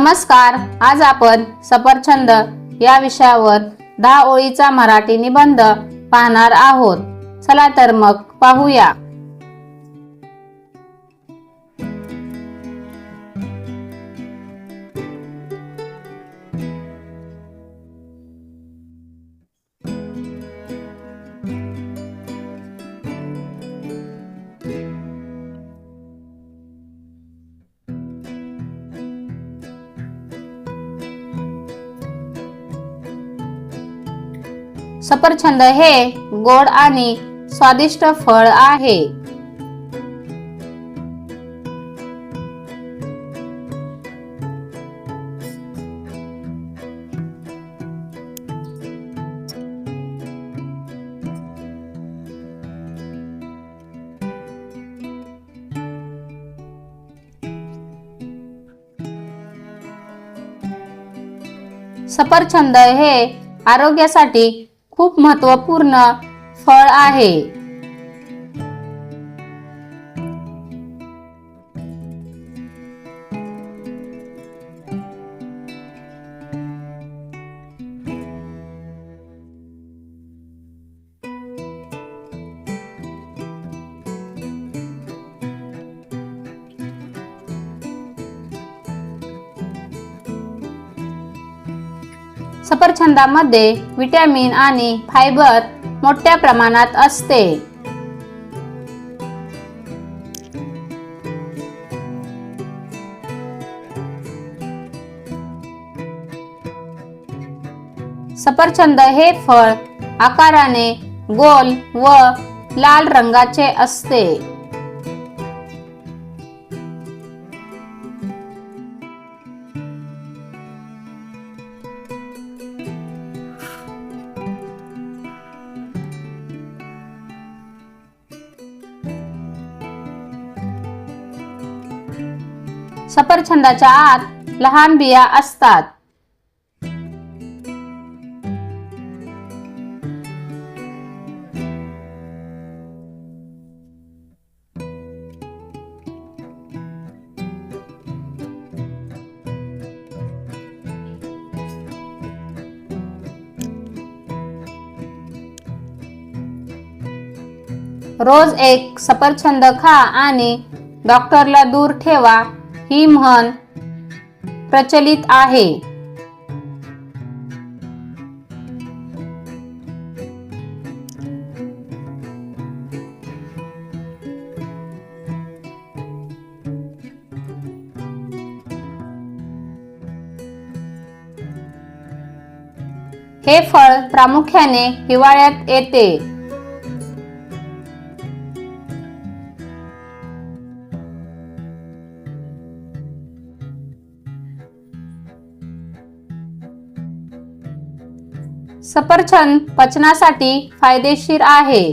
नमस्कार आज आपण सफरचंद या विषयावर दहा ओळीचा मराठी निबंध पाहणार आहोत. चला तर मग पाहूया. सफरचंद हे गोड आणि स्वादिष्ट फळ आहे. सफरचंद हे आरोग्यासाठी खूप महत्त्वपूर्ण फळ आहे. सफरचंदामध्ये विटॅमिन आणि फायबर मोठ्या प्रमाणात असते. सफरचंद हे फळ आकाराने गोल व लाल रंगाचे असते. सफरछंदाच्या आत लहान बिया असतात. रोज एक सफरछंद खा आणि डॉक्टरला दूर ठेवा. ही म्हण प्रचलित आहे. हे फळ प्रामुख्याने हिवाळ्यात येते. सफरचंद पचनासाठी फायदेशीर आहे.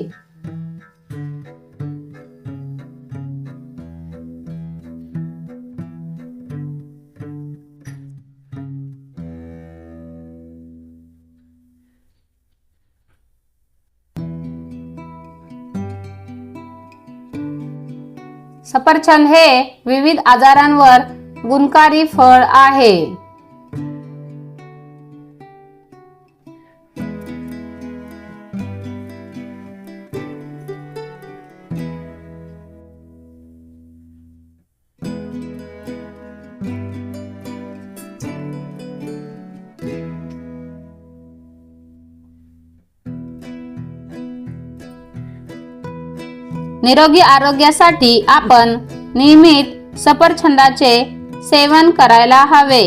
सफरचंद हे विविध आजारांवर गुणकारी फळ आहे. निरोगी आरोग्यासाठी आपण नियमित सफरचंदाचे सेवन करायला हवे.